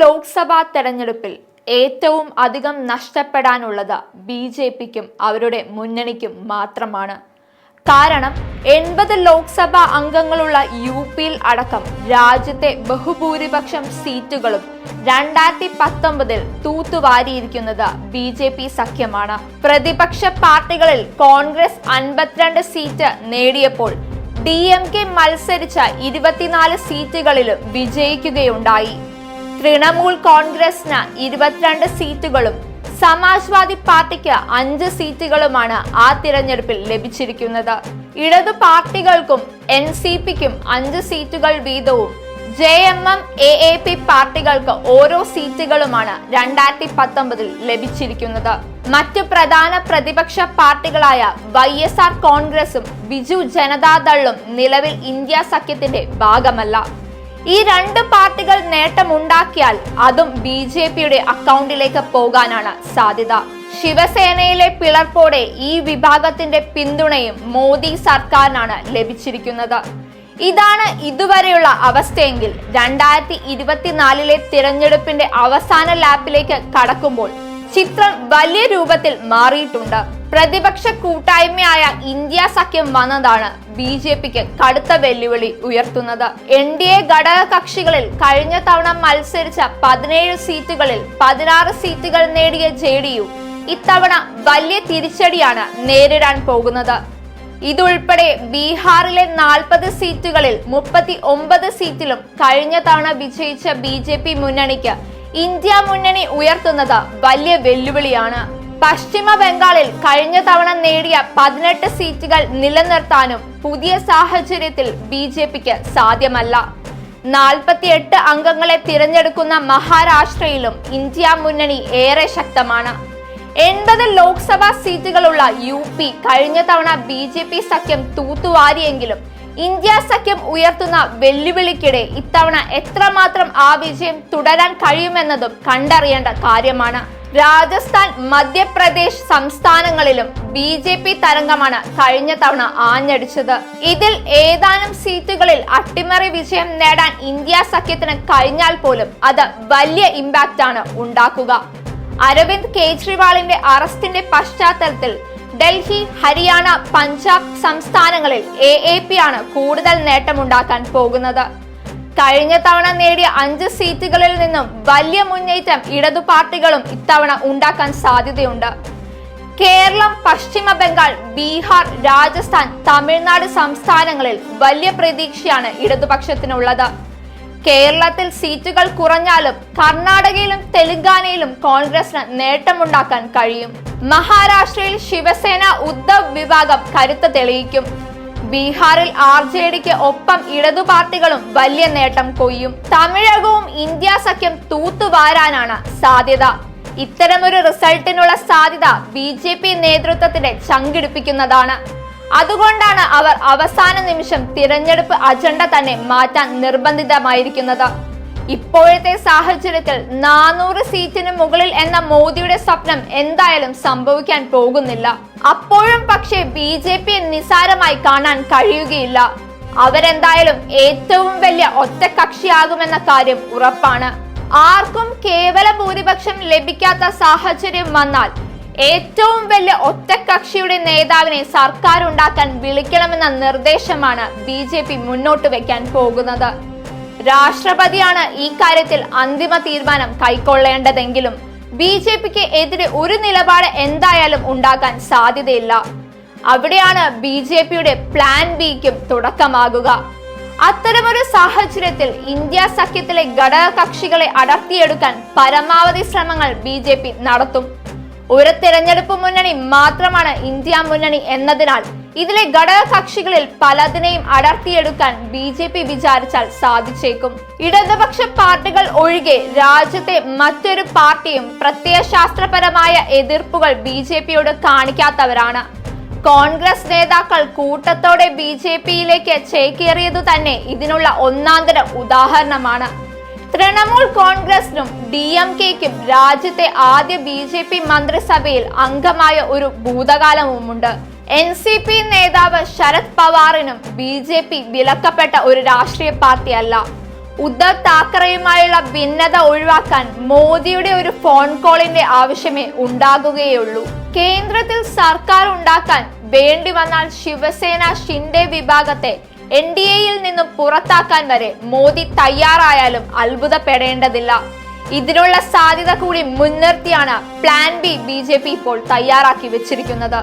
ലോക്സഭാ തെരഞ്ഞെടുപ്പിൽ ഏറ്റവും അധികം നഷ്ടപ്പെടാനുള്ളത് ബി ജെ പിക്കും അവരുടെ മുന്നണിക്കും മാത്രമാണ്. കാരണം എൺപത് ലോക്സഭാ അംഗങ്ങളുള്ള യു പിയിൽ അടക്കം രാജ്യത്തെ ബഹുഭൂരിപക്ഷം സീറ്റുകളും രണ്ടായിരത്തി പത്തൊമ്പതിൽ തൂത്തുവാരിയിരിക്കുന്നത് ബി ജെ പി സഖ്യമാണ്. പ്രതിപക്ഷ പാർട്ടികളിൽ കോൺഗ്രസ് അൻപത്തിരണ്ട് സീറ്റ് നേടിയപ്പോൾ ഡി എം കെ മത്സരിച്ച ഇരുപത്തിനാല് സീറ്റുകളിലും വിജയിക്കുകയുണ്ടായി. തൃണമൂൽ കോൺഗ്രസിന് ഇരുപത്തിരണ്ട് സീറ്റുകളും സമാജ്വാദി പാർട്ടിക്ക് അഞ്ച് സീറ്റുകളുമാണ് ആ തിരഞ്ഞെടുപ്പിൽ ലഭിച്ചിരിക്കുന്നത്. ഇടതു പാർട്ടികൾക്കും എൻ സി പിക്കും അഞ്ച് സീറ്റുകൾ വീതവും J M M A A P പാർട്ടികൾക്ക് ഓരോ സീറ്റുകളുമാണ് രണ്ടായിരത്തി പത്തൊമ്പതിൽ ലഭിച്ചിരിക്കുന്നത്. മറ്റു പ്രധാന പ്രതിപക്ഷ പാർട്ടികളായ വൈ എസ് ആർ കോൺഗ്രസും ബിജു ജനതാദളും നിലവിൽ ഇന്ത്യ സഖ്യത്തിന്റെ ഭാഗമല്ല. ഈ രണ്ട് പാർട്ടികൾ നേട്ടമുണ്ടാക്കിയാൽ അതും ബി ജെ പിയുടെ അക്കൗണ്ടിലേക്ക് പോകാനാണ് സാധ്യത. ശിവസേനയിലെ പിളർപ്പോടെ ഈ വിഭാഗത്തിന്റെ പിന്തുണയും മോദി സർക്കാരിനാണ് ലഭിച്ചിരിക്കുന്നത്. ഇതാണ് ഇതുവരെയുള്ള അവസ്ഥയെങ്കിൽ രണ്ടായിരത്തി ഇരുപത്തിനാലിലെ തിരഞ്ഞെടുപ്പിന്റെ അവസാന ലാപ്പിലേക്ക് കടക്കുമ്പോൾ ചിത്രം വലിയ രൂപത്തിൽ മാറിയിട്ടുണ്ട്. പ്രതിപക്ഷ കൂട്ടായ്മയായ ഇന്ത്യ സഖ്യം വന്നതാണ് ബി ജെ പിക്ക് കടുത്ത വെല്ലുവിളി ഉയർത്തുന്നത്. എൻ ഡി എ ഘടക കക്ഷികളിൽ കഴിഞ്ഞ തവണ മത്സരിച്ച പതിനേഴ് സീറ്റുകളിൽ പതിനാറ് സീറ്റുകൾ നേടിയ ജെ ഡി യു ഇത്തവണ വലിയ തിരിച്ചടിയാണ് നേരിടാൻ പോകുന്നത്. ഇതുൾപ്പെടെ ബീഹാറിലെ നാൽപ്പത് സീറ്റുകളിൽ മുപ്പത്തി ഒമ്പത് സീറ്റിലും കഴിഞ്ഞ തവണ വിജയിച്ച ബി ജെ പി മുന്നണിക്ക് ഇന്ത്യ മുന്നണി ഉയർത്തുന്നത് വലിയ വെല്ലുവിളിയാണ്. പശ്ചിമ ബംഗാളിൽ കഴിഞ്ഞ തവണ നേടിയ പതിനെട്ട് സീറ്റുകൾ നിലനിർത്താനും പുതിയ സാഹചര്യത്തിൽ ബി ജെ പിക്ക് സാധ്യമല്ല. നാൽപ്പത്തിയെട്ട് അംഗങ്ങളെ തിരഞ്ഞെടുക്കുന്ന മഹാരാഷ്ട്രയിലും ഇന്ത്യ മുന്നണി ഏറെ ശക്തമാണ്. എൺപത് ലോക്സഭാ സീറ്റുകളുള്ള യു പി കഴിഞ്ഞ തവണ ബി ജെ പി സഖ്യം തൂത്തുവാരിയെങ്കിലും ഇന്ത്യ സഖ്യം ഉയർത്തുന്ന വെല്ലുവിളിക്കിടെ ഇത്തവണ എത്രമാത്രം ആ വിജയം തുടരാൻ കഴിയുമെന്നതും കണ്ടറിയേണ്ട കാര്യമാണ്. രാജസ്ഥാൻ മധ്യപ്രദേശ് സംസ്ഥാനങ്ങളിലും ബി ജെ പി തരംഗമാണ് കഴിഞ്ഞ തവണ ആഞ്ഞടിച്ചത്. ഇതിൽ ഏതാനും സീറ്റുകളിൽ അട്ടിമറി വിജയം നേടാൻ ഇന്ത്യ സഖ്യത്തിന് കഴിഞ്ഞാൽ പോലും അത് വലിയ ഇമ്പാക്റ്റ് ആണ് ഉണ്ടാക്കുക. അരവിന്ദ് കേജ്രിവാളിന്റെ അറസ്റ്റിന്റെ പശ്ചാത്തലത്തിൽ ഡൽഹി ഹരിയാന പഞ്ചാബ് സംസ്ഥാനങ്ങളിൽ എ എ പി ആണ് കൂടുതൽ നേട്ടമുണ്ടാക്കാൻ പോകുന്നത്. കഴിഞ്ഞ തവണ നേടിയ അഞ്ച് സീറ്റുകളിൽ നിന്നും വലിയ മുന്നേറ്റം ഇടതു പാർട്ടികളും ഇത്തവണ ഉണ്ടാക്കാൻ സാധ്യതയുണ്ട്. കേരളം പശ്ചിമ ബംഗാൾ ബീഹാർ രാജസ്ഥാൻ തമിഴ്നാട് സംസ്ഥാനങ്ങളിൽ വലിയ പ്രതീക്ഷയാണ് ഇടതുപക്ഷത്തിനുള്ളത്. കേരളത്തിൽ സീറ്റുകൾ കുറഞ്ഞാലും കർണാടകയിലും തെലങ്കാനയിലും കോൺഗ്രസിന് നേട്ടമുണ്ടാക്കാൻ കഴിയും. മഹാരാഷ്ട്രയിൽ ശിവസേന ഉദ്ധവ് വിഭാഗം കരുത്ത് തെളിയിക്കും. ബീഹാറിൽ ആർ ജെ ഡിക്ക് ഒപ്പം ഇടതു പാർട്ടികളും വലിയ നേട്ടം കൊയ്യും. തമിഴകവും ഇന്ത്യ സഖ്യം തൂത്തുവാരാനാണ് സാധ്യത. ഇത്തരമൊരു റിസൾട്ടിനുള്ള സാധ്യത ബി ജെ പി നേതൃത്വത്തിന്റെ ചങ്കിടിപ്പിക്കുന്നതാണ്. അതുകൊണ്ടാണ് അവർ അവസാന നിമിഷം തിരഞ്ഞെടുപ്പ് അജണ്ട തന്നെ മാറ്റാൻ നിർബന്ധിതമായിരിക്കുന്നത്. ഇപ്പോഴത്തെ സാഹചര്യത്തിൽ നാനൂറ് സീറ്റിന് മുകളിൽ എന്ന മോദിയുടെ സ്വപ്നം എന്തായാലും സംഭവിക്കാൻ പോകുന്നില്ല. അപ്പോഴും പക്ഷേ ബി ജെ പിയെ നിസാരമായി കാണാൻ കഴിയുകയില്ല. അവരെന്തായാലും ഏറ്റവും വലിയ ഒറ്റക്കക്ഷിയാകുമെന്ന കാര്യം ഉറപ്പാണ്. ആർക്കും കേവല ഭൂരിപക്ഷം ലഭിക്കാത്ത സാഹചര്യം വന്നാൽ ഏറ്റവും വലിയ ഒറ്റക്കക്ഷിയുടെ നേതാവിനെ സർക്കാർ ഉണ്ടാക്കാൻ വിളിക്കണമെന്ന നിർദ്ദേശമാണ് ബി ജെ പി മുന്നോട്ട് വെക്കാൻ പോകുന്നത്. രാഷ്ട്രപതിയാണ് ഈ കാര്യത്തിൽ അന്തിമ തീരുമാനം കൈക്കൊള്ളേണ്ടതെങ്കിലും ബി ജെ പിക്ക് എതിരെ ഒരു നിലപാട് എന്തായാലും ഉണ്ടാക്കാൻ സാധ്യതയില്ല. അവിടെയാണ് ബി ജെ പിയുടെ പ്ലാൻ ബിക്കും തുടക്കമാകുക. അത്തരമൊരു സാഹചര്യത്തിൽ ഇന്ത്യ സഖ്യത്തിലെ ഘടകകക്ഷികളെ അടർത്തിയെടുക്കാൻ പരമാവധി ശ്രമങ്ങൾ ബി നടത്തും. ഒരു തെരഞ്ഞെടുപ്പ് മുന്നണി മാത്രമാണ് ഇന്ത്യ മുന്നണി എന്നതിനാൽ ഇതിലെ ഘടകകക്ഷികളിൽ പലതിനെയും അടർത്തിയെടുക്കാൻ ബി ജെ പി വിചാരിച്ചാൽ സാധിച്ചേക്കും. ഇടതുപക്ഷ പാർട്ടികൾ ഒഴികെ രാജ്യത്തെ മറ്റൊരു പാർട്ടിയും പ്രത്യയശാസ്ത്രപരമായ എതിർപ്പുകൾ ബി ജെ പിയോട് കാണിക്കാത്തവരാണ്. കോൺഗ്രസ് നേതാക്കൾ കൂട്ടത്തോടെ ബി ജെ പിയിലേക്ക് ചേക്കേറിയതു തന്നെ ഇതിനുള്ള ഒന്നാന്തര ഉദാഹരണമാണ്. തൃണമൂൽ കോൺഗ്രസിനും ഡി എം കെക്കും രാജ്യത്തെ ആദ്യ ബി ജെ പി മന്ത്രിസഭയിൽ അംഗമായ ഒരു ഭൂതകാലവുമുണ്ട്. എൻ സി പി നേതാവ് ശരത് പവാറിനും ബി ജെ പി വിലക്കപ്പെട്ട ഒരു രാഷ്ട്രീയ പാർട്ടിയല്ല. ഉദ്ധവ് താക്കറെയുമായുള്ള ഭിന്നത ഒഴിവാക്കാൻ മോദിയുടെ ഒരു ഫോൺ കോളിന്റെ ആവശ്യമേ ഉണ്ടാകുകയുള്ളൂ. കേന്ദ്രത്തിൽ സർക്കാർ ഉണ്ടാക്കാൻ വേണ്ടി വന്നാൽ ശിവസേന ഷിൻഡെ വിഭാഗത്തെ എൻ ഡി എയിൽ നിന്നും പുറത്താക്കാൻ വരെ മോദി തയ്യാറായാലും അത്ഭുതപ്പെടേണ്ടതില്ല. ഇതിനുള്ള സാധ്യത കൂടി മുൻനിർത്തിയാണ് പ്ലാൻ ബി ബി ഇപ്പോൾ തയ്യാറാക്കി വെച്ചിരിക്കുന്നത്.